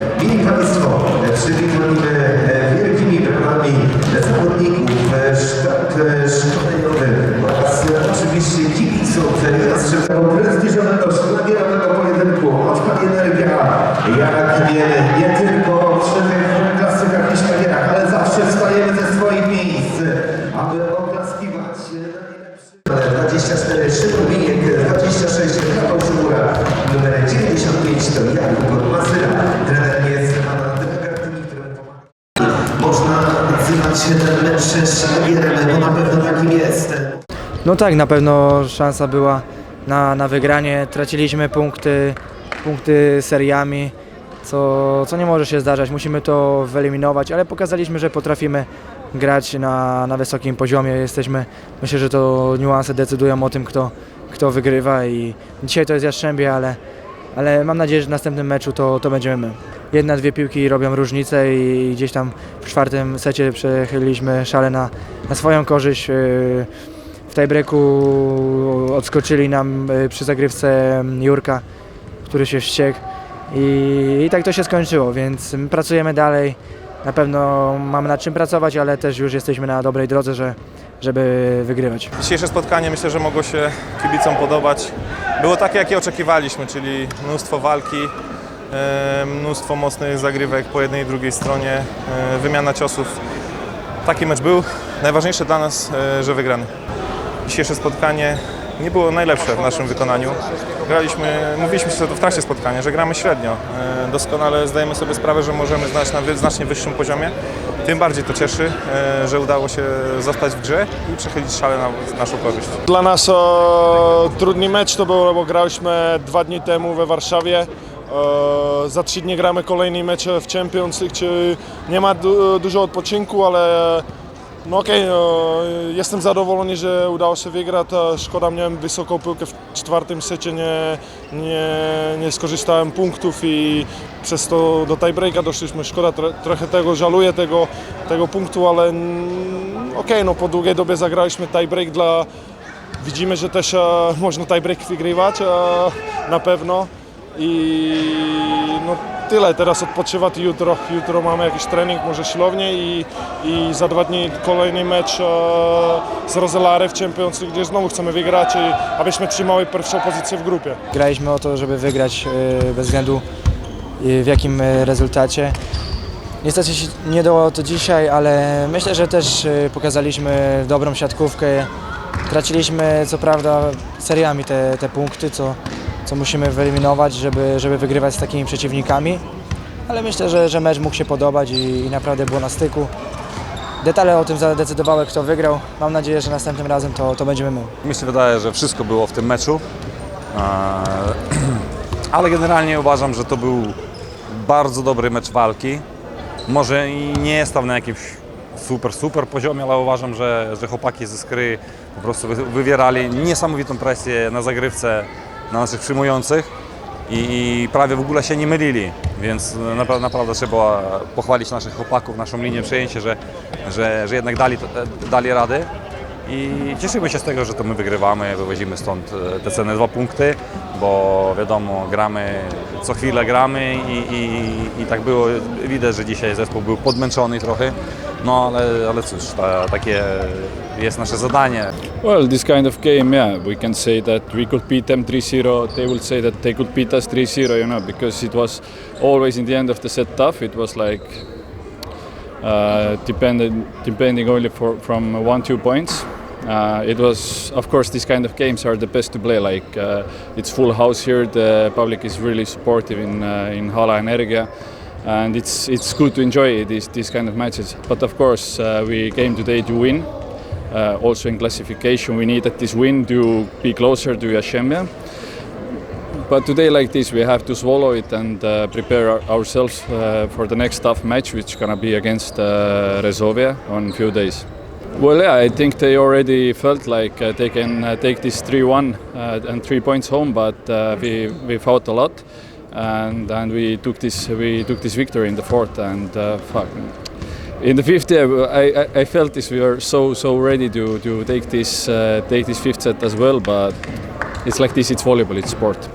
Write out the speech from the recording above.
Mili Państwo, przywitujemy wielkimi brawami zawodników e, sztab e, szkoleniowy oraz e, oczywiście kibiców Jastrzębskiego prestiżowego szlagierowego pojedynku Odpad Energia. Jak wiemy, nie tylko w czterech klasykach i szlagierach, ale zawsze wstajemy ze swoich miejsc, aby oklaskiwać najlepszych. 24 Szymon Winiek, 26 Rafał Szymura, numer 95 to Jakub Masyra, No tak, na pewno szansa była na, na wygranie. Traciliśmy punkty, punkty seriami, co, co nie może się zdarzać. Musimy to wyeliminować, ale pokazaliśmy, że potrafimy grać na, na wysokim poziomie. Jesteśmy, myślę, że to niuanse decydują o tym, kto, kto wygrywa i dzisiaj to jest Jastrzębie, ale, ale mam nadzieję, że w następnym meczu to, to będziemy my. Jedna, dwie piłki robią różnicę i gdzieś tam w czwartym secie przechyliliśmy szale na, na swoją korzyść. Yy, tiebreaku odskoczyli nam y, przy zagrywce Jurka, który się wściekł i, i tak to się skończyło, więc my pracujemy dalej. Na pewno mamy nad czym pracować, ale też już jesteśmy na dobrej drodze, że, żeby wygrywać. Dzisiejsze spotkanie myślę, że mogło się kibicom podobać. Było takie, jakie oczekiwaliśmy, czyli mnóstwo walki, e, mnóstwo mocnych zagrywek po jednej i drugiej stronie, e, wymiana ciosów. Taki mecz był. Najważniejsze dla nas, e, że wygrany. Dzisiejsze spotkanie nie było najlepsze w naszym wykonaniu. Graliśmy, mówiliśmy sobie w trakcie spotkania, że gramy średnio. E, Doskonale zdajemy sobie sprawę, że możemy znaleźć na znacznie wyższym poziomie. Tym bardziej to cieszy, e, że udało się zostać w grze i przechylić szale na naszą korzyść. Dla nas e, trudny mecz to był, bo graliśmy dwa dni temu we Warszawie. Za trzy dni gramy kolejny mecz w Champions League, czy nie ma du, dużo odpoczynku, ale no okej, e, jestem zadowolony, że udało się wygrać. Szkoda, miałem wysoką piłkę w czwartym secie, nie, nie, nie skorzystałem punktów i przez to do tiebreaka doszliśmy. Szkoda, tro, trochę tego żaluję, tego, tego punktu, ale okej, no po długiej dobie zagraliśmy tiebreak dla Widzimy, że też e, można tiebreak wygrywać na pewno i no tyle, teraz odpoczywać jutro, jutro mamy jakiś trening, może siłownię i, i za dwa dni kolejny mecz e, z Roselare w Champions League, gdzie znowu chcemy wygrać, i, abyśmy trzymali pierwszą pozycję w grupie. Graliśmy o to, żeby wygrać y, bez względu y, w jakim y, rezultacie. Niestety się nie dało to dzisiaj, ale myślę, że też y, pokazaliśmy dobrą siatkówkę. Traciliśmy co prawda seriami te, te punkty, co, co musimy wyeliminować, żeby, żeby wygrywać z takimi przeciwnikami. Ale myślę, że, że mecz mógł się podobać i, i naprawdę było na styku. Detale o tym zadecydowały, kto wygrał. Mam nadzieję, że następnym razem to, to będziemy my. Mi się wydaje, że wszystko było w tym meczu, Eee, ale generalnie uważam, że to był bardzo dobry mecz walki. Może nie jest tam na jakimś super, super poziomie, ale uważam, że, że chłopaki ze skry po prostu wy- wywierali niesamowitą presję na zagrywce na naszych przyjmujących i, prawie w ogóle się nie mylili, więc naprawdę, naprawdę trzeba pochwalić naszych chłopaków, naszą linię przejęcie, że, że, że jednak dali, dali radę. I cieszymy się z tego, że to my wygrywamy, wywozimy stąd e, te cenne dwa punkty, bo wiadomo, gramy, co chwilę gramy i, i, i tak było, widać, że dzisiaj zespół był podmęczony trochę, no ale, ale cóż, ta, takie jest nasze zadanie. Well, this kind of game, yeah, we can say that we could beat them 3-0. They will say that they could beat us 3-0, you know, because it was always in the end of the set tough. It was like uh, depending depending only for, from one two points. Uh, it was, of course, these kind of games are the best to play. Like uh, it's full house here. The public is really supportive in uh, in Hala Energia, and it's it's good to enjoy these these kind of matches. But of course, uh, we came today to win. Uh, also in classification, we needed this win to be closer to Yashemia. But today, like this, we have to swallow it and uh, prepare ourselves uh, for the next tough match, which is gonna be against uh, Rezovia on few days. Well, yeah, I think they already felt like uh, they can uh, take this 3-1 uh, and three points home, but uh, we we fought a lot, and and we took this we took this victory in the fourth, and uh, fuck. In the fifth, yeah, I, I, felt this. We were so so ready to, to take this uh, take this fifth set as well, but it's like this. It's volleyball. It's sport.